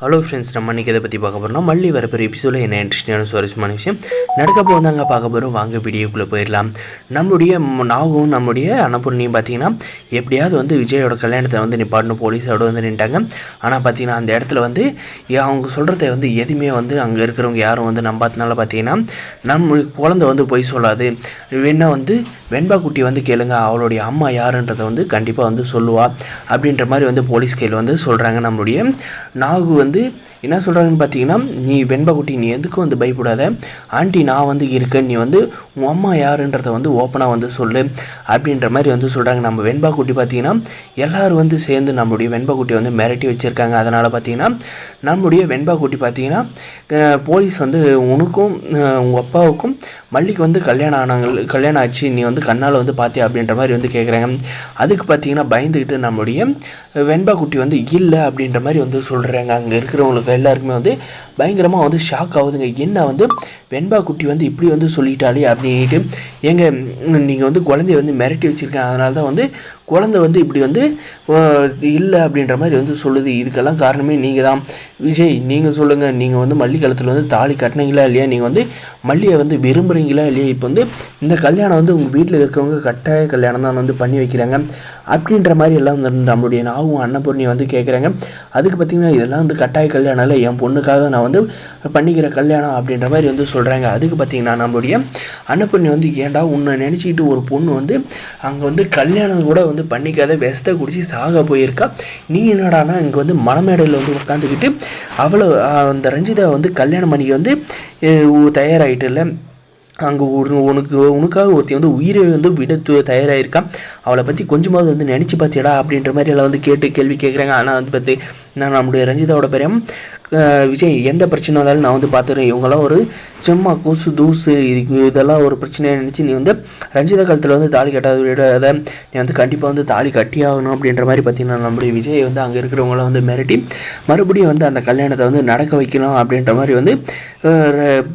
Hello friends நம்ம இன்றைக்கி இதை பற்றி பார்க்க போகிறோம் மல்லி வரப்போகிற எபிசோடில் என்ன இன்ட்ரெஸ்டிங்கான சுவாரஸ்யமான விஷயம். நடக்க போதாங்க பார்க்க போகிறோம் வாங்க வீடியோக்குள்ளே போயிடலாம். நம்மளுடைய நாகும் நம்முடைய அன்னபூர்ணியும் பார்த்தீங்கன்னா எப்படியாவது வந்து விஜயோட கல்யாணத்தை வந்து நிப்பாட்டணும். போலீஸோட வந்து நின்ட்டாங்க. ஆனால் பார்த்தீங்கன்னா அந்த இடத்துல வந்து ஏ- அவங்க சொல்கிறத வந்து எதுவுமே வந்து அங்கே இருக்கிறவங்க யாரும் வந்து நம்பாதனால பார்த்தீங்கன்னா நம்ம குழந்தை வந்து பொய் சொல்லாது. வேணால் வந்து வெண்பா குட்டி வந்து கேளுங்க அவளுடைய அம்மா யாருன்றதை வந்து கண்டிப்பாக வந்து சொல்லுவா. அப்படின்ற மாதிரி வந்து போலீஸ் கையில் வந்து சொல்கிறாங்க நம்மளுடைய நாகு வந்து. என்ன சொல்கிறாங்கன்னு பார்த்தீங்கன்னா நீ வெண்பா குட்டி நீ எதுக்கும் வந்து பயப்படாத. ஆண்டி நான் வந்து இருக்கேன். நீ வந்து உன் அம்மா யாருன்றதை வந்து ஓப்பனாக வந்து சொல்லு. அப்படின்ற மாதிரி வந்து சொல்கிறாங்க நம்ம வெண்பா குட்டி பார்த்தீங்கன்னா எல்லாரும் வந்து சேர்ந்து நம்மளுடைய வெண்பா குட்டி வந்து மிரட்டி வச்சுருக்காங்க. அதனால் பார்த்தீங்கன்னா நம்மளுடைய வெண்பா குட்டி பார்த்தீங்கன்னா போலீஸ் வந்து உனக்கும் உங்கள் அப்பாவுக்கும் மல்லிக்கு வந்து கல்யாணம் ஆனாங்க கல்யாணம் ஆச்சு. நீ வந்து கண்ணால் வந்து பார்த்தியா அப்படின்ற மாதிரி வந்து கேட்குறாங்க அதுக்கு பார்த்தீங்கன்னா பயந்துக்கிட்டு நம்முடைய வெண்பா குட்டி வந்து இல்லை அப்படின்ற மாதிரி வந்து சொல்கிறாங்க அங்கே இருக்கிறவங்களுக்கு எல்லாருக்குமே வந்து பயங்கரமாக வந்து ஷாக் ஆகுதுங்க. என்ன வந்து வெண்பா குட்டி வந்து இப்படி வந்து சொல்லிட்டாலே அப்படின்ட்டு ஏங்க நீங்கள் வந்து குழந்தைய வந்து மிரட்டி வச்சுருக்கேன். அதனால தான் வந்து குழந்தை வந்து இப்படி வந்து இல்லை அப்படின்ற மாதிரி வந்து சொல்லுது. இதுக்கெல்லாம் காரணமே நீங்கள் தான் விஜய் நீங்கள் சொல்லுங்கள் நீங்கள் வந்து மல்லி வந்து தாலி கட்டினீங்களா இல்லையா? நீங்கள் வந்து மல்லியை வந்து விரும்புகிறீங்களா இல்லையா? இப்போ வந்து இந்த கல்யாணம் வந்து உங்கள் வீட்டில் இருக்கவங்க கட்டாய கல்யாணம் தான் வந்து பண்ணி வைக்கிறாங்க. அப்படின்ற மாதிரி எல்லாம் வந்து நம்மளுடைய நாவும் அன்னபூர்ணியை வந்து கேட்குறாங்க அதுக்கு பார்த்தீங்கன்னா இதெல்லாம் வந்து கட்டாய கல்யாணம் இல்லை. என் பொண்ணுக்காக நான் வந்து பண்ணிக்கிற கல்யாணம் அப்படின்ற மாதிரி வந்து சொல்கிறாங்க அதுக்கு பார்த்தீங்கன்னா நம்மளுடைய அன்னபூர்ணி வந்து ஏன்டா உன்னை நினச்சிக்கிட்டு ஒரு பொண்ணு வந்து அங்கே வந்து கல்யாணம் கூட வந்து பண்ணிக்காத விஷத்தை குடிச்சு சாக போயிருக்கா? நீ என்னடானா இங்கே வந்து மணமேடையில் வந்து உட்காந்துக்கிட்டு அவ்வளோ அந்த ரஞ்சிதா வந்து கல்யாணம் பண்ணிக்க வந்து தயாராகிட்டு இல்லை அங்கே ஒரு உனக்கு உனக்காக ஒருத்தி வந்து உயிரை வந்து விட தயாராகிருக்கான் அவளை பற்றி கொஞ்சமாவது வந்து நினச்சி பார்த்தியடா அப்படின்ற மாதிரி எல்லாம் வந்து கேட்டு கேள்வி கேட்குறாங்க ஆனால் வந்து பார்த்து நான் நம்முடைய ரஞ்சிதாவோட பெரியம் விஜய். எந்த பிரச்சனை வந்தாலும் நான் வந்து பார்த்துறேன் இவங்கெல்லாம் ஒரு சும்மா கொசு தூசு இது இதெல்லாம் ஒரு பிரச்சனையை நினச்சி நீ வந்து ரஞ்சிதா காலத்தில் வந்து தாலி கட்டாத விடாத நீ வந்து கண்டிப்பாக வந்து தாலி கட்டி ஆகணும் அப்படின்ற மாதிரி பார்த்தீங்கன்னா நம்முடைய விஜய் வந்து அங்கே இருக்கிறவங்கள வந்து மிரட்டி மறுபடியும் வந்து அந்த கல்யாணத்தை வந்து நடக்க வைக்கலாம் அப்படின்ற மாதிரி வந்து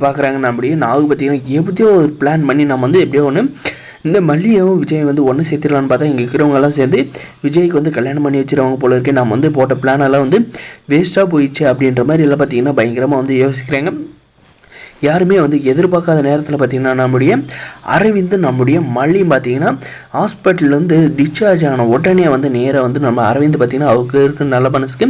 பார்க்குறாங்க. நம்முடைய நாகு பார்த்தீங்கன்னா எப்படியோ ஒரு பிளான் பண்ணி நம்ம வந்து எப்படியோ ஒன்று இந்த மல்லியாவும் விஜய் வந்து ஒன்று சேர்த்துடலான்னு பார்த்தா இங்கே இருக்கிறவங்கெல்லாம் சேர்ந்து விஜய்க்கு வந்து கல்யாணம் பண்ணி வச்சிருவாங்க போல இருக்கு. நம்ம வந்து போட்ட பிளானெல்லாம் வந்து வேஸ்ட்டாக போயிடுச்சு அப்படின்ற மாதிரி எல்லாம் பார்த்தீங்கன்னா பயங்கரமாக வந்து யோசிக்கிறாங்க. யாருமே வந்து எதிர்பார்க்காத நேரத்தில் பார்த்தீங்கன்னா நம்முடைய அரவிந்து நம்முடைய மல்லியும் பார்த்தீங்கன்னா ஹாஸ்பிட்டல்லேருந்து டிஸ்சார்ஜ் ஆன உடனே வந்து நேராக வந்து நம்ம அரவிந்த் பார்த்தீங்கன்னா அவருக்கு இருக்கிற நல்ல மனசுக்கு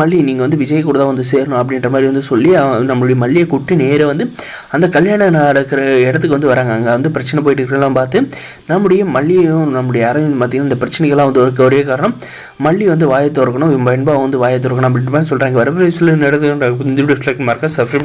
மல்லி நீங்கள் வந்து விஜய் கூட தான் வந்து சேரணும் அப்படின்ற மாதிரி வந்து சொல்லி நம்மளுடைய மல்லியை கூப்பிட்டு நேராக வந்து அந்த கல்யாணம் நடக்கிற இடத்துக்கு வந்து வராங்க. அங்கே வந்து பிரச்சனை போயிட்டு இருக்கலாம் பார்த்து நம்முடைய மல்லியும் நம்முடைய அரவிந்த் பார்த்திங்கன்னா இந்த பிரச்சனைகள்லாம் வந்து இருக்க ஒரே காரணம் மல்லி வந்து வாயை திறக்கணும் வெண்பா வந்து வாயை திறக்கணும் அப்படின்ற மாதிரி சொல்கிறாங்க வரப்போ சொல்லி நடந்து இந்த வீடியோ மறக்க சப்ஸ்கிரைப்